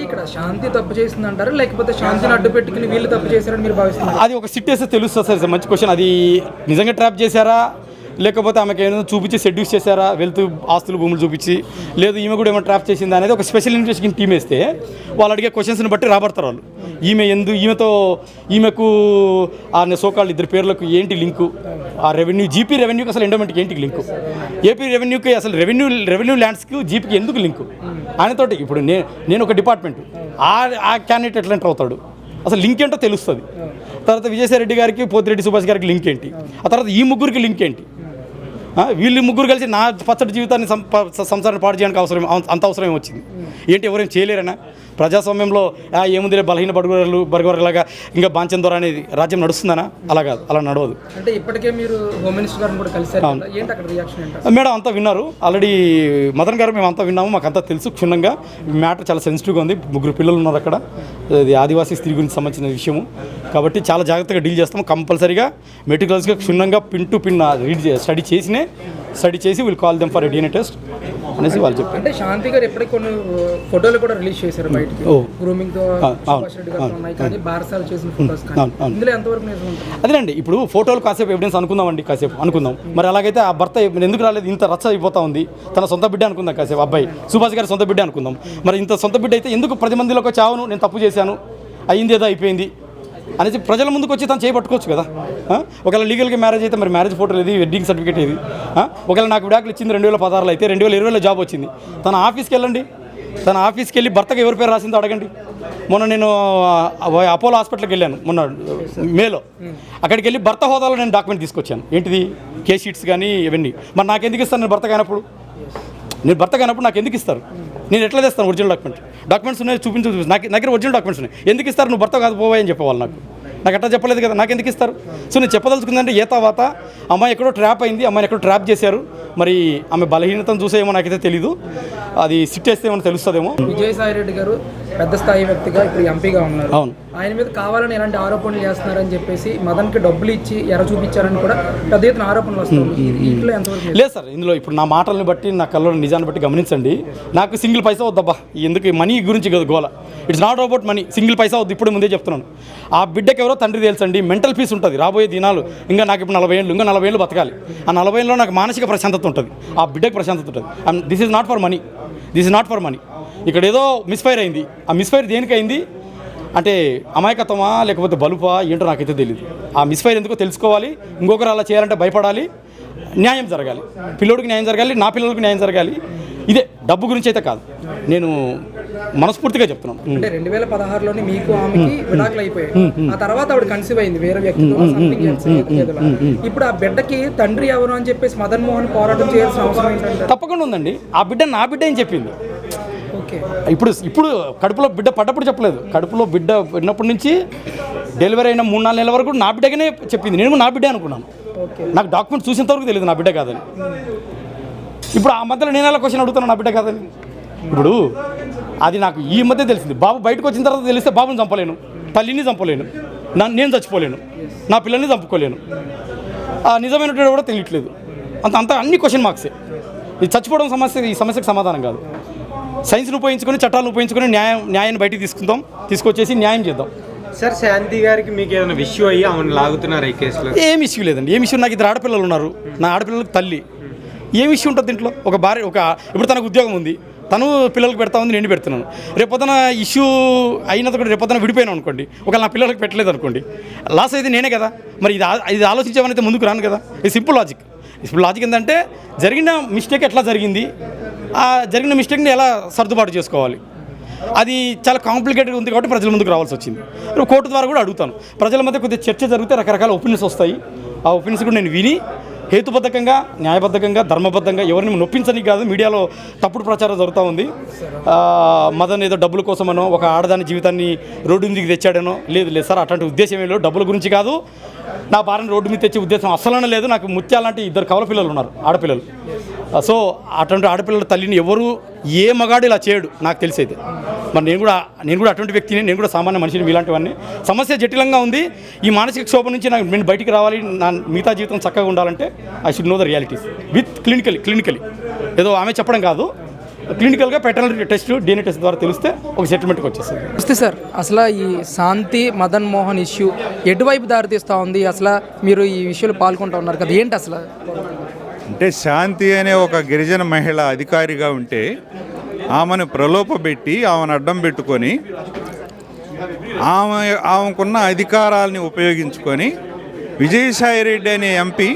ఇక్కడ శాంతి తప్పు చేసింది అంటారా లేకపోతే శాంతిని అడ్డు పెట్టుకుని వీళ్ళు తప్పు చేశారని మీరు భావిస్తున్నారు? అది ఒక సిట్ వేస్తే తెలుస్తుంది సార్. మంచి క్వశ్చన్. అది నిజంగా ట్రాప్ చేశారా? లేకపోతే ఆమెకి ఏమైనా చూపించి సెడ్యూస్ చేశారా వెళ్తూ ఆస్తులు భూములు చూపించి. లేదు ఈమె కూడా ఏమైనా ట్రాప్ చేసిందా అనేది ఒక స్పెషల్ ఇన్వెస్టిగేషన్ టీం వేస్తే వాళ్ళు అడిగే క్వశ్చన్స్ని బట్టి రాబడతారు వాళ్ళు. ఈమె ఎందు ఈమెతో ఈమెకు ఆ సోకాళ్ళు ఇద్దరు పేర్లకు ఏంటి లింకు? ఆ రెవెన్యూ జీపీ రెవెన్యూకి అసలు ఎండోమెంట్కి ఏంటి లింకు? ఏపీ రెవెన్యూకి అసలు రెవెన్యూ రెవెన్యూ ల్యాండ్స్కి జీపీకి ఎందుకు లింకు? ఆయనతోటి ఇప్పుడు నే నేను ఒక డిపార్ట్మెంట్. ఆ ఆ క్యాండిడేట్ ఎట్లా ఎంటర్ అవుతాడు? అసలు లింక్ ఏంటో తెలుస్తుంది. తర్వాత విజయసాయి రెడ్డి గారికి పోతిరెడ్డి సుభాష్ గారికి లింక్ ఏంటి? ఆ తర్వాత ఈ ముగ్గురికి లింక్ ఏంటి? వీళ్ళు ముగ్గురు కలిసి నా పచ్చడి జీవితాన్ని సం- సంసారాన్ని పాడు చేయడానికి అవసరం అంత అవసరం వచ్చింది? ఏంటి ఎవరేం చేయలేరనా? ప్రజాస్వామ్యంలో ఆ, ఏముందిలే బలహీన బడుగులు బడుగులాగా ఇంకా బాంచం ద్వారా అనేది రాజ్యం నడుస్తుందనా? అలా కాదు అలా నడవదు. అంటే ఇప్పటికే మీరు హోమ్ మినిస్టర్ గారిని కూడా కలిసారు కదా. ఏంటి అక్కడ రియాక్షన్ ఏంటి మేడం అంతా విన్నారు. ఆల్రెడీ మదన్ గారు మేము అంతా విన్నాము మాకు అంతా తెలుసు క్షుణ్ణంగా. మ్యాటర్ చాలా సెన్సిటివ్గా ఉంది. ముగ్గురు పిల్లలు ఉన్నారు అక్కడ. ఇది ఆదివాసీ స్త్రీ గురించి సంబంధించిన విషయము. కాబట్టి చాలా జాగ్రత్తగా డీల్ చేస్తాము. కంపల్సరీగా మెటీరియల్స్గా క్షుణ్ణంగా pin to pin read study చేసినే study చేసి will call them for DNA test అనేసి వాళ్ళు చెప్పారు. అంటే శాంతి గారు ఎప్పటికి కొన్ని ఫోటోలు కూడా రిలీజ్ చేశారు బయటికి. ఓ. గ్రూమింగ్తో అవును, సుభాష్ రెడ్డి గారు ఉన్నాయి కానీ బారసాలు చేసిన ఫోటోస్ కానీ అవును, అవును. ఇందులో ఎంతవరకు నిజం ఉంటుంది? అదేనండి ఇప్పుడు ఫోటోలు కాసేపు ఎవిడెన్స్ అనుకుందామండి కాసేపు అనుకుందాం. మరి అలాగైతే ఆ భర్త ఎందుకు రాలేదు? ఇంత రచ్చ అయిపోతా ఉంది. తన సొంత బిడ్డ అనుకుందాం కాసేపు అబ్బాయి. సుభాష్ గారి సొంత బిడ్డ అనుకుందాం. మరి ఇంత సొంత బిడ్డ అయితే ఎందుకు పది మందిలోకి వచ్చి ఆవును నేను తప్పు చేశాను అయింది ఏదో అయిపోయింది అనేసి ప్రజల ముందుకు వచ్చి తను చేయబట్టుకోవచ్చు కదా? ఒకవేళ లీగల్గా మ్యారేజ్ అయితే మరి మ్యారేజ్ ఫోటోలు ఏది వెడ్డింగ్ సర్టిఫికేట్ ఏది? ఒకవేళ నాకు విడాకులు ఇచ్చింది రెండు వేల పదహారులో అయితే రెండు వేల ఇరవైలో జాబ్ వచ్చింది. తన ఆఫీస్కి వెళ్ళండి. తన ఆఫీస్కి వెళ్ళి భర్తకు ఎవరి పేరు రాసిందో అడగండి. మొన్న నేను అపోలో హాస్పిటల్కి వెళ్ళాను మొన్న మేలో. అక్కడికి వెళ్ళి భర్త హోదాలో నేను డాక్యుమెంట్ తీసుకొచ్చాను. ఏంటిది? కే షీట్స్ కానీ ఇవన్నీ. మరి నాకు ఎందుకు ఇస్తాను నేను భర్త కానప్పుడు నేను భర్త కానప్పుడు నాకు ఎందుకు ఇస్తారు? నేను ఎట్లా తెస్తాను ఒరిజినల్ డాక్యుమెంట్? డాక్యుమెంట్స్ ఉన్నాయి చూపించు చూపించు. నాకు నా దగ్గర ఒరిజినల్ డాక్యుమెంట్స్ ఉన్నాయి. ఎందుకు ఇస్తారు? నువ్వు భర్త కాదు పోవాయి అని చెప్పేవాళ్ళు నాకు. నాకు అట్లా చెప్పలేదు కదా నాకు ఎందుకు ఇస్తారు? సో నేను చెప్పదలుచుకుందంటే ఏ తర్వాత అమ్మాయి ఎక్కడో ట్రాప్ అయింది అమ్మాయిని ఎక్కడో ట్రాప్ చేశారు. మరి ఆమె బలహీనతను చూసేమో నాకైతే తెలీదు. అది సిట్ వేస్తే ఏమో తెలుస్తుందేమో. విజయసాయి రెడ్డి గారు పెద్ద స్థాయి వ్యక్తిగా ఇప్పుడు ఎంపీగా ఉన్నారు. అవును. ఆయన మీద కావాలని ఎలాంటి ఆరోపణలు చేస్తున్నారని చెప్పేసి మదన్కి డబ్బులు ఇచ్చి ఎర చూపించారని కూడా పెద్ద ఎత్తున ఆరోపణలు వస్తుంది ఇంట్లో ఎంతవరకు నిజం? లేదు సార్ ఇందులో ఇప్పుడు నా మాటలను బట్టి నా కళ్ళలో నిజాన్ని బట్టి గమనించండి. నాకు సింగిల్ పైసా వద్దబ్బా. ఎందుకు మనీ గురించి కదా గోల. It's not about money single పైసా వద్దు ఇప్పుడు ముందే చెప్తున్నాను. ఆ బిడ్డకి ఎవరో తండ్రి తెలుసండి మెంటల్ పీస్ ఉంటుంది. రాబోయే దినాలు ఇంకా నాకు ఇప్పుడు నలభై ఏళ్ళు ఇంకా నలభై ఏళ్ళు బతకాలి. ఆ నలభై ఏళ్ళలో నాకు మానసిక ప్రశాంతత ఉంటుంది. ఆ బిడ్డకి ప్రశాంతత ఉంటుంది. This is not for money this is not for money ఇక్కడ ఏదో మిస్ఫైర్ అయింది. ఆ మిస్ఫైర్ దేనికి అయింది? అంటే అమాయకత్వమా లేకపోతే బలుపా ఏంటో నాకైతే తెలియదు ఆ మిస్ఫైర్ ఎందుకో తెలుసుకోవాలి. ఇంకొకరు అలా చేయాలంటే భయపడాలి. న్యాయం జరగాలి. పిల్లోడికి న్యాయం జరగాలి నా పిల్లలకి న్యాయం జరగాలి. ఇదే డబ్బు గురించి అయితే కాదు. నేను మనస్ఫూర్తిగా చెప్తున్నాను. అంటే రెండు వేల పదహారులోని మీకు ఆమెకి విడాకులు అయిపోయాయి ఆ తర్వాత ఆవిడ కన్సీవ్ అయింది వేరే వ్యక్తితో. ఇప్పుడు ఆ బిడ్డకి తండ్రి ఎవరు అని చెప్పేసి మదన్ మోహన్ పోరాటం చేయాల్సిన అవసరం ఏంటంటే తప్పకుండా ఉందండి. ఆ బిడ్డ నా బిడ్డ అని చెప్పింది. ఇప్పుడు ఇప్పుడు కడుపులో బిడ్డ పడ్డప్పుడు చెప్పలేదు. కడుపులో బిడ్డ ఉన్నప్పటి నుంచి డెలివరీ అయిన మూడు నాలుగు నెలల వరకు నా బిడ్డగానే చెప్పింది. నేను నా బిడ్డ అనుకున్నాను. నాకు డాక్యుమెంట్ చూసేంత వరకు తెలియదు నా బిడ్డ కాదని. ఇప్పుడు ఆ మధ్యలో నేను ఎలా క్వశ్చన్ అడుగుతాను నా బిడ్డ కాదని? ఇప్పుడు అది నాకు ఈ మధ్య తెలిసింది. బాబు బయటకు వచ్చిన తర్వాత తెలిస్తే బాబుని చంపలేను. తల్లిని చంపలేను. నన్ను నేను చచ్చిపోలేను. నా పిల్లల్ని చంపుకోలేను. ఆ నిజమైనటువంటి కూడా తెలియట్లేదు. అంత అంత అన్ని క్వశ్చన్ మార్క్సే ఇది చచ్చిపోవడం సమస్య ఈ సమస్యకు సమాధానం కాదు. సైన్స్ని ఉపయోగించుకొని చట్టాలను ఉపయోగించుకొని న్యాయం న్యాయాన్ని బయటికి తీసుకుందాం తీసుకొచ్చేసి న్యాయం చేద్దాం. సార్ శాంతి గారికి మీకు ఏమైనా విషయం అయ్యి ఆమెను లాగుతున్నారు ఈ కేసులో? ఏం ఇష్యూ లేదండి. ఏం ఇష్యూ నాకు ఇద్దరు ఆడపిల్లలు ఉన్నారు. నా ఆడపిల్లలకు తల్లి. ఏం ఇష్యూ ఉంటుంది దీంట్లో? ఒక భార్య ఒక ఇప్పుడు తనకు ఉద్యోగం ఉంది. తను పిల్లలకు పెడతా ఉంది నేను పెడుతున్నాను. రేపొద్దున ఇష్యూ అయినంత కూడా రేపొద్దున విడిపోయాను అనుకోండి. ఒకవేళ నా పిల్లలకు పెట్టలేదు అనుకోండి. లాస్ అయితే నేనే కదా. మరి ఇది ఇది ఆలోచించామనైతే ముందుకు రాను కదా. ఇది సింపుల్ లాజిక్ ఇప్పుడు లాజిక్ ఏంటంటే జరిగిన మిస్టేక్ ఎట్లా జరిగింది? ఆ జరిగిన మిస్టేక్ని ఎలా సర్దుబాటు చేసుకోవాలి? అది చాలా కాంప్లికేటెడ్ ఉంది కాబట్టి ప్రజల ముందుకు రావాల్సి వచ్చింది. కోర్టు ద్వారా కూడా అడుగుతాను. ప్రజల మధ్య కొద్దిగా చర్చ జరిగితే రకరకాల ఒపీనియన్స్ వస్తాయి. ఆ ఒపీనియన్స్ కూడా నేను విని హేతుబద్ధకంగా న్యాయబద్ధకంగా ధర్మబద్ధంగా ఎవరిని నొప్పించని కాదు మీడియాలో తప్పుడు ప్రచారం జరుగుతూ ఉంది. మదన్ ఏదో డబ్బుల కోసమనో ఒక ఆడదాని జీవితాన్ని రోడ్డు మీదకి తెచ్చాడనో లేదు లేదు సార్ అట్లాంటి ఉద్దేశం ఏం లేదు. డబ్బుల గురించి కాదు. నా భార్యను రోడ్డు మీద తెచ్చే ఉద్దేశం అస్సలనే లేదు. నాకు ముత్యాలంటే ఇద్దరు కవల పిల్లలు ఉన్నారు ఆడపిల్లలు. సో అటువంటి ఆడపిల్లల తల్లిని ఎవరు ఏ మగాడు ఇలా చేయడు నాకు తెలిసేది. మరి నేను కూడా నేను కూడా అటువంటి వ్యక్తిని నేను కూడా సామాన్య మనిషిని ఇలాంటివన్నీ సమస్య జటిలంగా ఉంది. ఈ మానసిక క్షోభ నుంచి నాకు నేను బయటికి రావాలి. నా మిగతా జీవితం చక్కగా ఉండాలంటే I should know the realities with clinically clinically ఏదో ఆమె చెప్పడం కాదు. క్లినికల్గా పెటర్నల్ టెస్ట్ డిఎన్ఏ టెస్ట్ ద్వారా తెలిస్తే ఒక సెటిల్మెంట్కి వచ్చేస్తుంది. వస్తే సార్. అసలు ఈ శాంతి మదన్ మోహన్ ఇష్యూ ఎటువైపు దారితీస్తూ ఉంది? అసలు మీరు ఈ విషయంలో పాల్గొంటూ ఉన్నారు కదా ఏంటి అసలు? అంటే శాంతి అనే ఒక గిరిజన మహిళ అధికారిగా ఉంటే ఆమెను ప్రలోభపెట్టి ఆమెను అడ్డం పెట్టుకొని ఆమె ఆమెకున్న అధికారాలని ఉపయోగించుకొని విజయసాయిరెడ్డి అనే ఎంపీ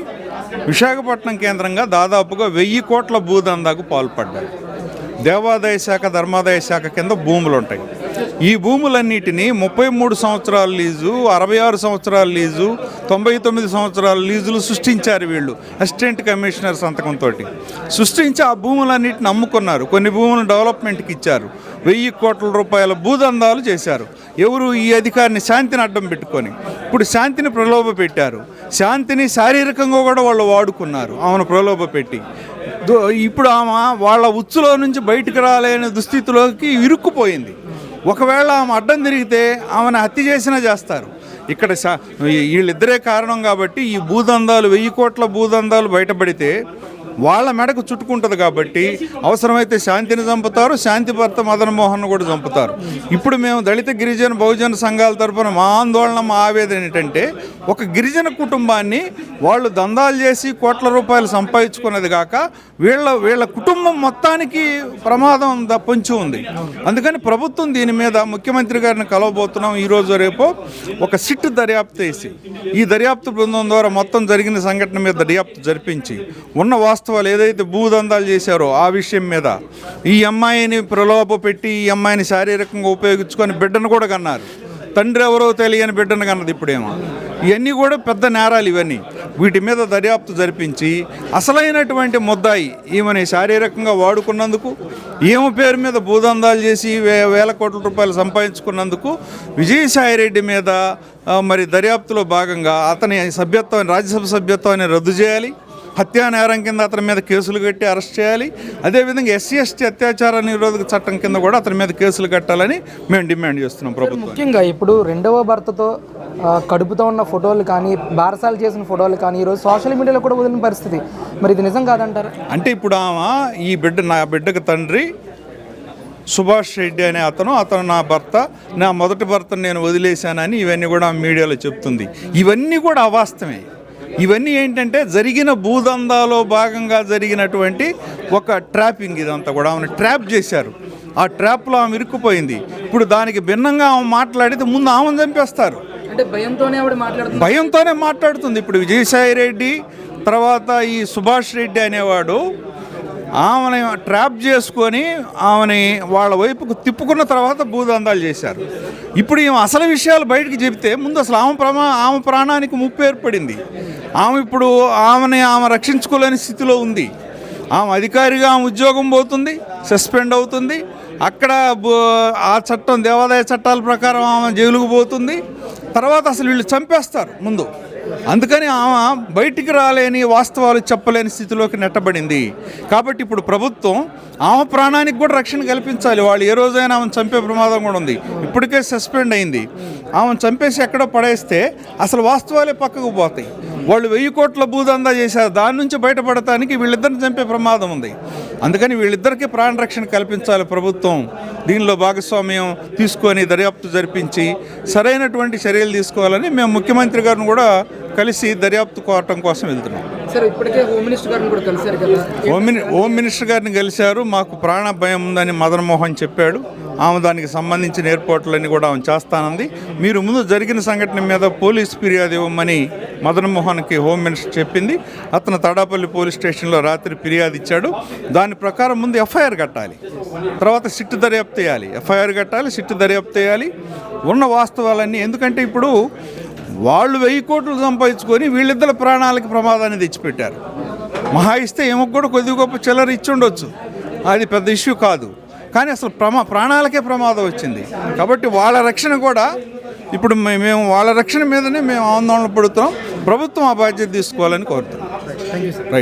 విశాఖపట్నం కేంద్రంగా దాదాపుగా వెయ్యి కోట్ల భూదందాకు పాల్పడ్డాయి. దేవాదాయ శాఖ ధర్మాదాయ శాఖ కింద భూములు ఉంటాయి ఈ భూములన్నిటినీ ముప్పై మూడు సంవత్సరాల లీజు అరవై ఆరు సంవత్సరాల లీజు తొంభై తొమ్మిది సంవత్సరాల లీజులు సృష్టించారు వీళ్ళు అసిస్టెంట్ కమిషనర్ సంతకంతో సృష్టించి ఆ భూములన్నిటిని అమ్ముకున్నారు కొన్ని భూములను డెవలప్మెంట్కి ఇచ్చారు వెయ్యి కోట్ల రూపాయల భూదందాలు చేశారు. ఎవరు ఈ అధికారిని శాంతిని అడ్డం పెట్టుకొని? ఇప్పుడు శాంతిని ప్రలోభ పెట్టారు. శాంతిని శారీరకంగా కూడా వాళ్ళు వాడుకున్నారు ఆమెను ప్రలోభ పెట్టి. దో- ఇప్పుడు ఆమె వాళ్ళ ఉచ్చులో నుంచి బయటికి రాలేని దుస్థితిలోకి ఇరుక్కుపోయింది. ఒకవేళ ఆమె అడ్డం తిరిగితే ఆమెను హత్య చేసినా చేస్తారు. ఇక్కడ వీళ్ళిద్దరే కారణం కాబట్టి ఈ భూదందాలు వెయ్యి కోట్ల భూదందాలు బయటపడితే వాళ్ళ మెడకు చుట్టుకుంటుంది కాబట్టి అవసరమైతే శాంతిని చంపుతారు శాంతి భర్త మదన్ మోహన్ కూడా చంపుతారు. ఇప్పుడు మేము దళిత గిరిజన బహుజన సంఘాల తరపున మా ఆందోళన మా ఆవేదన ఏంటంటే ఒక గిరిజన కుటుంబాన్ని వాళ్ళు దందాలు చేసి కోట్ల రూపాయలు సంపాదించుకున్నది కాక వీళ్ళ వీళ్ళ కుటుంబం మొత్తానికి ప్రమాదం ద- పొంచి ఉంది. అందుకని ప్రభుత్వం దీని మీద ముఖ్యమంత్రి గారిని కలవబోతున్నాం ఈరోజు రేపు. ఒక సిట్ దర్యాప్తు వేసి ఈ దర్యాప్తు బృందం ద్వారా మొత్తం జరిగిన సంఘటన మీద దర్యాప్తు జరిపించి ఉన్న వాస్తవాలు ఏదైతే భూదందాలు చేశారో ఆ విషయం మీద ఈ అమ్మాయిని ప్రలోభ పెట్టి ఈ అమ్మాయిని శారీరకంగా ఉపయోగించుకొని బిడ్డను కూడా కన్నారు. తండ్రి ఎవరో తెలియని బిడ్డను కన్నది ఇప్పుడేమో. ఇవన్నీ కూడా పెద్ద నేరాలు ఇవన్నీ. వీటి మీద దర్యాప్తు జరిపించి అసలైనటువంటి ముద్దాయి ఈమెని శారీరకంగా వాడుకున్నందుకు ఈమె పేరు మీద భూదందాలు చేసి వే వేల కోట్ల రూపాయలు సంపాదించుకున్నందుకు విజయసాయిరెడ్డి మీద మరి దర్యాప్తులో భాగంగా అతని సభ్యత్వాన్ని రాజ్యసభ సభ్యత్వాన్ని రద్దు చేయాలి. హత్యా నేరం కింద అతని మీద కేసులు కట్టి అరెస్ట్ చేయాలి. అదేవిధంగా ఎస్సీ ఎస్టీ అత్యాచార నిరోధక చట్టం కింద కూడా అతని మీద కేసులు కట్టాలని మేము డిమాండ్ చేస్తున్నాం ప్రభుత్వం ముఖ్యంగా ఇప్పుడు రెండవ భర్తతో కడుపుతో ఉన్న ఫోటోలు కానీ బారసాలు చేసిన ఫోటోలు కానీ ఈరోజు సోషల్ మీడియాలో కూడా వదిలిన పరిస్థితి. మరి ఇది నిజం కాదంటారా? అంటే ఇప్పుడు ఆమె ఈ బిడ్డ నా బిడ్డకు తండ్రి సుభాష్ రెడ్డి అనే అతను అతను నా భర్త నా మొదటి భర్తను నేను వదిలేశానని ఇవన్నీ కూడా మీడియాలో చెప్తుంది. ఇవన్నీ కూడా అవాస్తవమే. ఇవన్నీ ఏంటంటే జరిగిన భూదందాలో భాగంగా జరిగినటువంటి ఒక ట్రాపింగ్ ఇదంతా కూడా. ఆమెను ట్రాప్ చేశారు. ఆ ట్రాప్లో ఆమె ఇరుక్కుపోయింది. ఇప్పుడు దానికి భిన్నంగా ఆమె మాట్లాడితే ముందు ఆమెను చంపేస్తారు. భయంతోనే మాట్లాడుతుంది. ఇప్పుడు విజయసాయి రెడ్డి తర్వాత ఈ సుభాష్ రెడ్డి అనేవాడు ఆమెని ట్రాప్ చేసుకొని ఆమెని వాళ్ళ వైపుకు తిప్పుకున్న తర్వాత భూదందాలు చేశారు. ఇప్పుడు ఈమె అసలు విషయాలు బయటకు చెబితే ముందు అసలు ఆమె ప్రమా ఆమె ప్రాణానికి ముప్పు ఏర్పడింది. ఆమె ఇప్పుడు ఆమెని ఆమె రక్షించుకోలేని స్థితిలో ఉంది. ఆమె అధికారిగా ఆమె ఉద్యోగం పోతుంది సస్పెండ్ అవుతుంది. అక్కడ బో- ఆ చట్టం దేవాదాయ చట్టాల ప్రకారం ఆమె జైలుకు పోతుంది. తర్వాత అసలు వీళ్ళు చంపేస్తారు ముందు. అందుకని ఆమె బయటికి రాలేని వాస్తవాలు చెప్పలేని స్థితిలోకి నెట్టబడింది. కాబట్టి ఇప్పుడు ప్రభుత్వం ఆమె ప్రాణానికి కూడా రక్షణ కల్పించాలి. వాళ్ళు ఏ రోజైనా ఆమెను చంపే ప్రమాదం కూడా ఉంది. ఇప్పటికే సస్పెండ్ అయింది. ఆమెను చంపేసి ఎక్కడో పడేస్తే అసలు వాస్తవాలే పక్కకు పోతాయి. వాళ్ళు వెయ్యి కోట్ల భూదందా చేశారు. దాని నుంచి బయటపడటానికి వీళ్ళిద్దరిని చంపే ప్రమాదం ఉంది. అందుకని వీళ్ళిద్దరికీ ప్రాణ రక్షణ కల్పించాలి ప్రభుత్వం. దీనిలో భాగస్వామ్యం తీసుకొని దర్యాప్తు జరిపించి సరైనటువంటి చర్యలు తీసుకోవాలని మేము ముఖ్యమంత్రి గారిని కూడా కలిసి దర్యాప్తు కోరటం కోసం వెళ్తున్నాం. హోమ్ మినిస్టర్ గారిని కలిశారు కదా? హోమ్ మిని హోమ్ మినిస్టర్ గారిని కలిశారు. మాకు ప్రాణ భయం ఉందని మదన్ మోహన్ చెప్పాడు. ఆమె దానికి సంబంధించిన ఏర్పాట్లన్నీ కూడా ఆమె చేస్తానంది. మీరు ముందు జరిగిన సంఘటన మీద పోలీస్ ఫిర్యాదు ఇవ్వమని మదన్మోహన్కి హోమ్ మినిస్టర్ చెప్పింది. అతను తడాపల్లి పోలీస్ స్టేషన్లో రాత్రి ఫిర్యాదు ఇచ్చాడు. దాని ప్రకారం ముందు ఎఫ్ఐఆర్ కట్టాలి. తర్వాత సిట్టు దర్యాప్తు చేయాలి. ఎఫ్ఐఆర్ కట్టాలి సిట్టు దర్యాప్తు చేయాలి. ఉన్న వాస్తవాలన్నీ ఎందుకంటే ఇప్పుడు వాళ్ళు వెయ్యి కోట్లు సంపాదించుకొని వీళ్ళిద్దరి ప్రాణాలకి ప్రమాదాన్ని తెచ్చిపెట్టారు. మహా ఇస్తే ఏమో కూడా కొద్ది గొప్ప చిల్లర ఇచ్చి ఉండొచ్చు. అది పెద్ద ఇష్యూ కాదు. కానీ అసలు ప్రమా ప్రాణాలకే ప్రమాదం వచ్చింది. కాబట్టి వాళ్ళ రక్షణ కూడా ఇప్పుడు మేము వాళ్ళ రక్షణ మీదనే మేము ఆందోళన పడుతున్నాం. ప్రభుత్వం ఆ బాధ్యత తీసుకోవాలని కోరుతున్నాం. రైట్